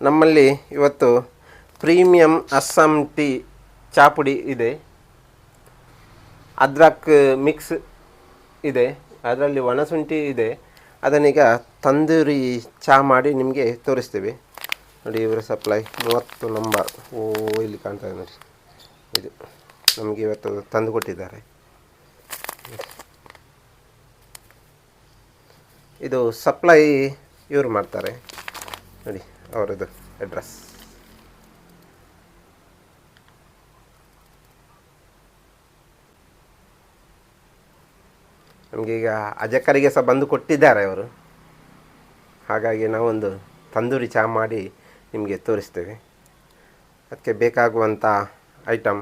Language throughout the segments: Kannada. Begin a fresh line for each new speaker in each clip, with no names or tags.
ನಮ್ಮಲ್ಲಿ ಇವತ್ತು ಪ್ರೀಮಿಯಂ ಅಸ್ಸಾಂ ಟೀ ಚಾಪುಡಿ ಇದೆ. ಅದ್ರಕ್ ಮಿಕ್ಸ್ ಇದೆ. ಅದರಲ್ಲಿ ಒಣಶುಂಠಿ ಇದೆ. ಅದನ್ನೀಗ ತಂದೂರಿ ಚಹಾ ಮಾಡಿ ನಿಮಗೆ ತೋರಿಸ್ತೀವಿ. ನೋಡಿ ಇವರ ಸಪ್ಲೈ ಮೂವತ್ತು ನಂಬರ್. ಓ, ಇಲ್ಲಿ ಕಾಣ್ತಾ ಇದೆ ನೋಡಿ. ಇದು ನಮಗೆ ಇವತ್ತು ತಂದು ಕೊಟ್ಟಿದ್ದಾರೆ. ಇದು ಸಪ್ಲೈ ಇವರು ಮಾಡ್ತಾರೆ. ನೋಡಿ. ಅವರದ್ದು ಅಡ್ರೆಸ್ ನಮಗೀಗ ಅಜಕ್ಕರಿಗೆ ಸಹ ಬಂದು ಕೊಟ್ಟಿದ್ದಾರೆ ಅವರು. ಹಾಗಾಗಿ ನಾವೊಂದು ತಂದೂರಿ ಚಹಾ ಮಾಡಿ ನಿಮಗೆ ತೋರಿಸ್ತೇವೆ. ಅದಕ್ಕೆ ಬೇಕಾಗುವಂಥ ಐಟಮ್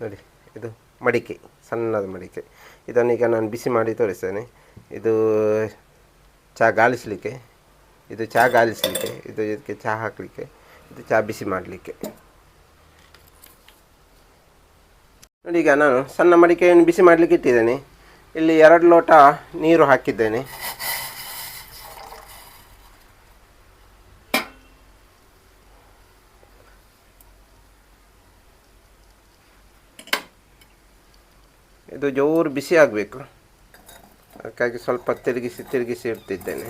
ನೋಡಿ, ಇದು ಮಡಿಕೆ, ಸಣ್ಣದ ಮಡಿಕೆ. ಇದನ್ನೀಗ ನಾನು ಬಿಸಿ ಮಾಡಿ ತೋರಿಸ್ತೇನೆ. ಇದು ಚಹಾ ಗಾಳಿಸಲಿಕ್ಕೆ. ಇದು ಚಹಾ ಗಾಲಿಸ್ಲಿಕ್ಕೆ, ಇದು ಇದಕ್ಕೆ ಚಹಾ ಹಾಕಲಿಕ್ಕೆ, ಇದು ಚಹಾ ಬಿಸಿ ಮಾಡಲಿಕ್ಕೆ. ನೋಡಿ ಈಗ ನಾನು ಸಣ್ಣ ಮಡಿಕೆಯನ್ನು ಬಿಸಿ ಮಾಡಲಿಕ್ಕೆ ಇಟ್ಟಿದ್ದೇನೆ. ಇಲ್ಲಿ ಎರಡು ಲೋಟ ನೀರು ಹಾಕಿದ್ದೇನೆ. ಇದು ಜೋರು ಬಿಸಿ ಆಗಬೇಕು. ಅದಕ್ಕಾಗಿ ಸ್ವಲ್ಪ ತಿರುಗಿಸಿ ತಿರುಗಿಸಿ ಇಡ್ತಿದ್ದೇನೆ.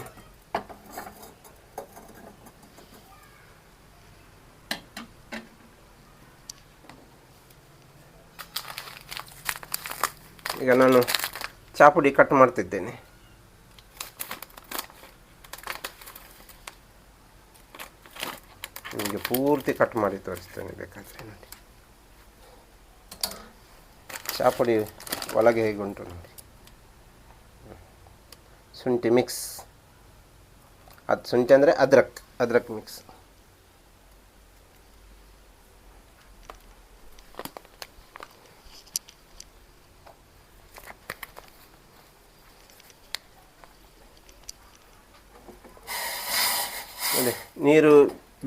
ಈಗ ನಾನು ಚಾಪುಡಿ ಕಟ್ ಮಾಡ್ತಿದ್ದೇನೆ. ನಿಮಗೆ ಪೂರ್ತಿ ಕಟ್ ಮಾಡಿ ತೋರಿಸ್ತೇನೆ ಬೇಕಾದರೆ ನೋಡಿ. ಚಾಪುಡಿ ಒಳಗೆ ಹೇಗೆ ಉಂಟು ನೋಡಿ. ಶುಂಠಿ ಮಿಕ್ಸ್ ಅದು ಶುಂಠಿ ಅಂದರೆ ಅದ್ರಕ್ ಅದ್ರಕ್ ಮಿಕ್ಸ್ ನೋಡಿ ನೀರು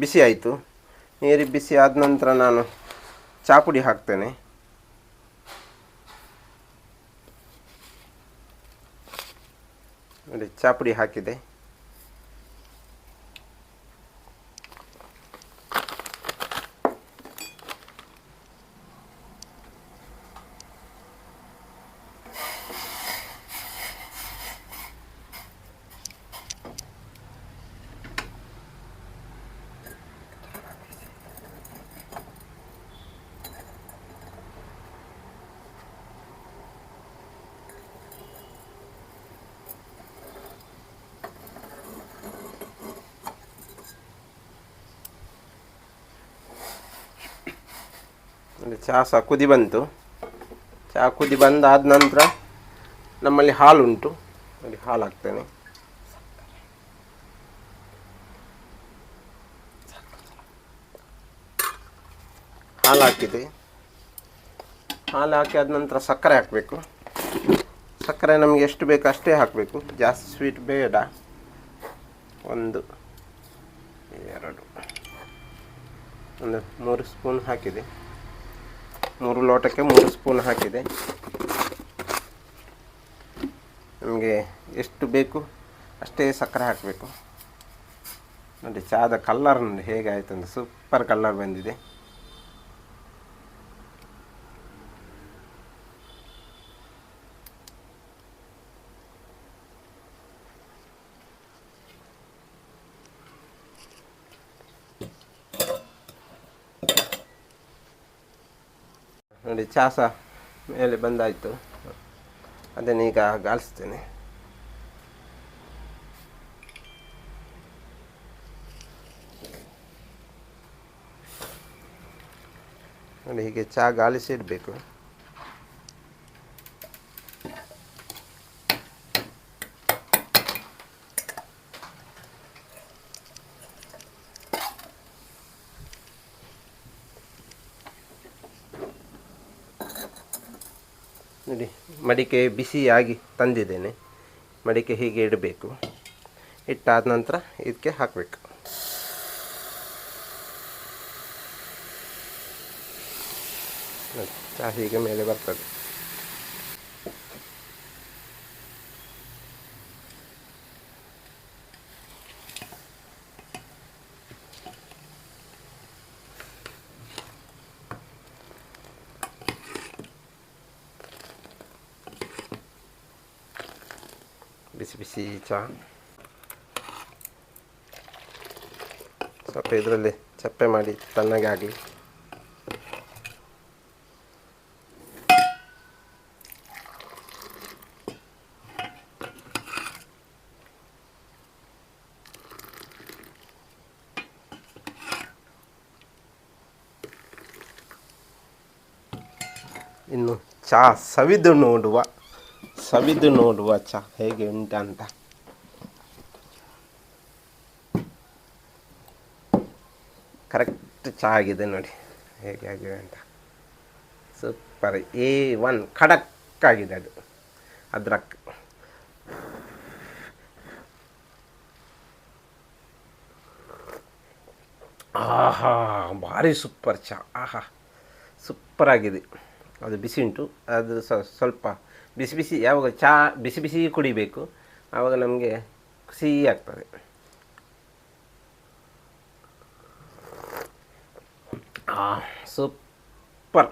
ಬಿಸಿ ಆಯಿತು. ನೀರು ಬಿಸಿ ಆದ ನಂತರ ನಾನು ಚಾಪುಡಿ ಹಾಕ್ತೇನೆ. ನೋಡಿ ಚಾಪುಡಿ ಹಾಕಿದೆ. ನೋಡಿ ಚಹಾ ಸಹ ಕುದಿ ಬಂತು. ಚಹಾ ಕುದಿ ಬಂದಾದ ನಂತರ ನಮ್ಮಲ್ಲಿ ಹಾಲು ಉಂಟು ನೋಡಿ ಹಾಲು ಹಾಕ್ತೇನೆ ಹಾಲು ಹಾಕಿದೆ ಹಾಲು ಹಾಕಿ ಆದ ನಂತರ ಸಕ್ಕರೆ ಹಾಕಬೇಕು. ಸಕ್ಕರೆ ನಮಗೆ ಎಷ್ಟು ಬೇಕು ಅಷ್ಟೇ ಹಾಕಬೇಕು. ಜಾಸ್ತಿ ಸ್ವೀಟ್ ಬೇಡ. ಒಂದು, ಎರಡು, ಒಂದು ಮೂರು ಸ್ಪೂನ್ ಹಾಕಿದೆ. ಮೂರು ಲೋಟಕ್ಕೆ ಮೂರು ಸ್ಪೂನ್ ಹಾಕಿದೆ. ನಮಗೆ ಎಷ್ಟು ಬೇಕು ಅಷ್ಟೇ ಸಕ್ಕರೆ ಹಾಕಬೇಕು. ನೋಡಿ ಚಹಾದ ಕಲ್ಲರ್ ನೋಡಿ ಹೇಗೆ ಆಯಿತು ಅಂತ ಸೂಪರ್ ಕಲ್ಲರ್ ಬಂದಿದೆ. ನೋಡಿ ಚಹಾ ಸಹ ಮೇಲೆ ಬಂದಾಯಿತು. ಅದನ್ನೀಗ ಗಾಳಿಸ್ತೇನೆ. ನೋಡಿ ಹೀಗೆ ಚಹಾ ಗಾಳಿಸಿ ಇಡಬೇಕು. ನೋಡಿ, ಮಡಿಕೆ ಬಿಸಿಯಾಗಿ ತಂದಿದ್ದೇನೆ. ಮಡಿಕೆ ಹೀಗೆ ಇಡಬೇಕು. ಇಟ್ಟಾದ ನಂತರ ಇದಕ್ಕೆ ಹಾಕಬೇಕು. ಚಹಾ ಹೀಗೆ ಮೇಲೆ ಬರ್ತದೆ. ಬಿಸಿ ಬಿಸಿ ಚಹಾ. ಸ್ವಲ್ಪ ಇದರಲ್ಲಿ ಚಪ್ಪೆ ಮಾಡಿ ತಣ್ಣಗೆ ಆಗಲಿ ಇನ್ನು ಚಹಾ ಸವಿದು ನೋಡುವ. ಸವಿದು ನೋಡುವ ಚ ಹೇಗೆ ಉಂಟಂತ. ಕರೆಕ್ಟ್ ಚ ಆಗಿದೆ ನೋಡಿ, ಹೇಗೆ ಆಗಿದೆ ಅಂತ. ಸೂಪರ್ ಎ ಒನ್ ಖಡಕ್ ಆಗಿದೆ ಅದು. ಅದ್ರಕ್. ಆಹಾ, ಭಾರಿ ಸೂಪರ್ ಚ. ಆಹಾ ಸೂಪರ್ ಆಗಿದೆ. ಅದು ಬಿಸಿ ಉಂಟು. ಅದು ಸ್ವಲ್ಪ ಬಿಸಿ ಬಿಸಿ, ಯಾವಾಗ ಚಹಾ ಬಿಸಿ ಬಿಸಿ ಕುಡಿಬೇಕು, ಆವಾಗ ನಮಗೆ ಸಿಹಿ ಆಗ್ತದೆ. ಸೂಪರ್.